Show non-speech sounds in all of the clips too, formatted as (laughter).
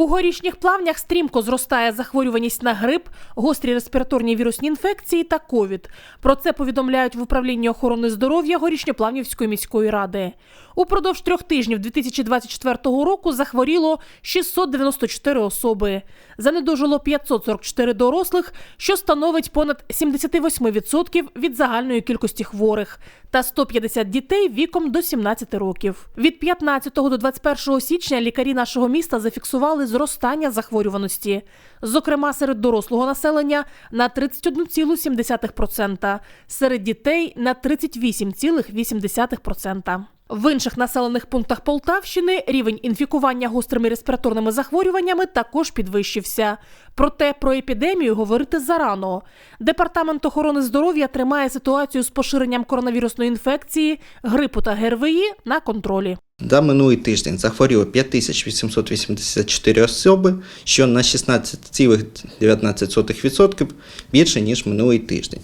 У горішніх плавнях стрімко зростає захворюваність на грип, гострі респіраторні вірусні інфекції та ковід. Про це повідомляють в управлінні охорони здоров'я Горішньоплавнівської міської ради. Упродовж трьох тижнів 2024 року захворіло 694 особи. Занедожило 544 дорослих, що становить понад 78% від загальної кількості хворих, та 150 дітей віком до 17 років. Від 15 до 21 січня лікарі нашого міста зафіксували зростання захворюваності, зокрема серед дорослого населення на 31,7%, серед дітей на 38,8%. В інших населених пунктах Полтавщини рівень інфікування гострими респіраторними захворюваннями також підвищився. Проте про епідемію говорити зарано. Департамент охорони здоров'я тримає ситуацію з поширенням коронавірусної інфекції, грипу та ГРВІ на контролі. За минулий тиждень захворіло 5884 особи, що на 16,19% більше, ніж минулий тиждень.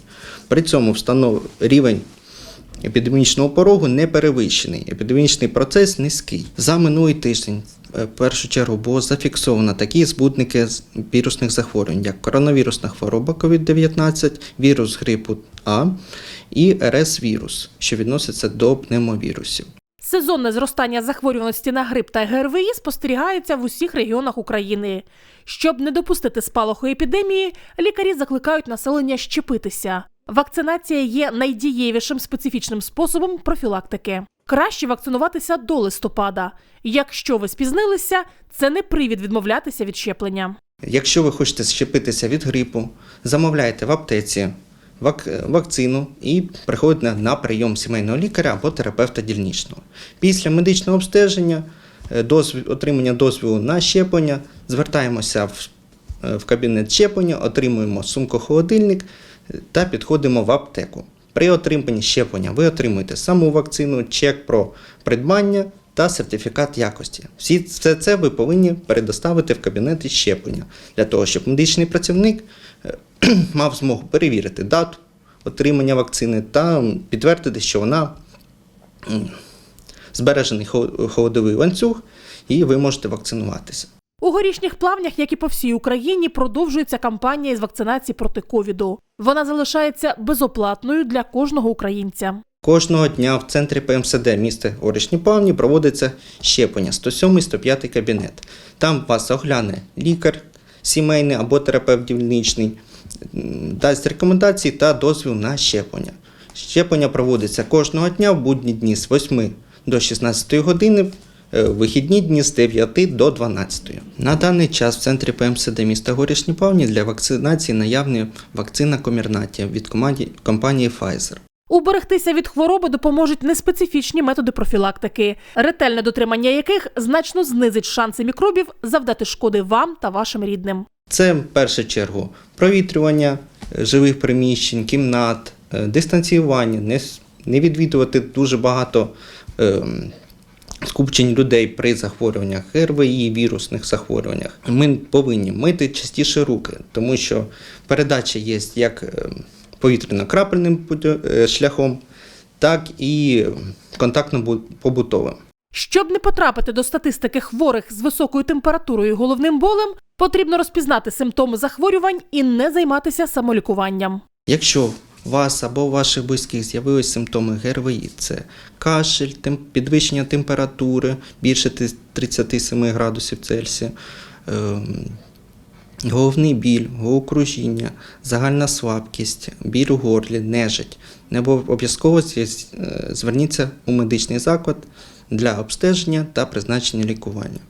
При цьому встанов... рівень епідемічного порогу не перевищений. Епідемічний процес низький. За минулий тиждень е, в першу чергу було зафіксовано такі збудники вірусних захворювань, як коронавірусна хвороба COVID-19, вірус грипу А і РС-вірус, що відноситься до пневмовірусів. Сезонне зростання захворюваності на грип та ГРВІ спостерігається в усіх регіонах України. Щоб не допустити спалаху епідемії, лікарі закликають населення щепитися. Вакцинація є найдієвішим специфічним способом профілактики. Краще вакцинуватися до листопада. Якщо ви спізнилися, це не привід відмовлятися від щеплення. Якщо ви хочете щепитися від грипу, замовляйте в аптеці вак- вакцину і приходите на- прийом сімейного лікаря або терапевта дільничного. Після медичного обстеження, е, отримання дозволу на щеплення, звертаємося в, е, в кабінет щеплення, отримуємо сумку-холодильник та підходимо в аптеку. При отриманні щеплення ви отримуєте саму вакцину, чек про придбання та сертифікат якості. Всі все це ви повинні передоставити в кабінети щеплення для того, щоб медичний працівник е, (clears throat) мав змогу перевірити дату отримання вакцини та підтвердити, що вона збережений холодовий ланцюг, і ви можете вакцинуватися. У горішніх плавнях, як і по всій Україні, продовжується кампанія з вакцинації проти ковіду. Вона залишається безоплатною для кожного українця. Кожного дня в центрі ПМСД міста Орішні Плавні проводиться щеплення 107-105 кабінет. Там вас огляне лікар сімейний або терапевт дільничний, дасть рекомендації та дозвіл на щеплення. Щеплення проводиться кожного дня в будні дні з 8 до 16 години, вихідні дні з 9 до 12. На даний час в центрі ПМСД міста Горішні Плавні для вакцинації наявна вакцина Комірнаті від компанії Pfizer. Уберегтися від хвороби допоможуть неспецифічні методи профілактики, ретельне дотримання яких значно знизить шанси мікробів завдати шкоди вам та вашим рідним. Це в першу чергу провітрювання е, живих приміщень, кімнат, е, дистанціювання, не, відвідувати дуже багато е, скупчень людей при захворюваннях РВІ, вірусних захворюваннях. Ми повинні мити частіше руки, тому що передача є як е, повітряно-крапельним е, шляхом, так і контактно-побутовим. Щоб не потрапити до статистики хворих з високою температурою і головним болем, потрібно розпізнати симптоми захворювань і не займатися самолікуванням. Якщо вас або ваших близьких з'явились симптоми ГРВІ, це кашель, підвищення температури більше 37 градусів Цельсія, ем, головний біль, головокружіння, загальна слабкість, біль у горлі, нежить, не обов'язково е, зверніться у медичний заклад для обстеження та призначення лікування.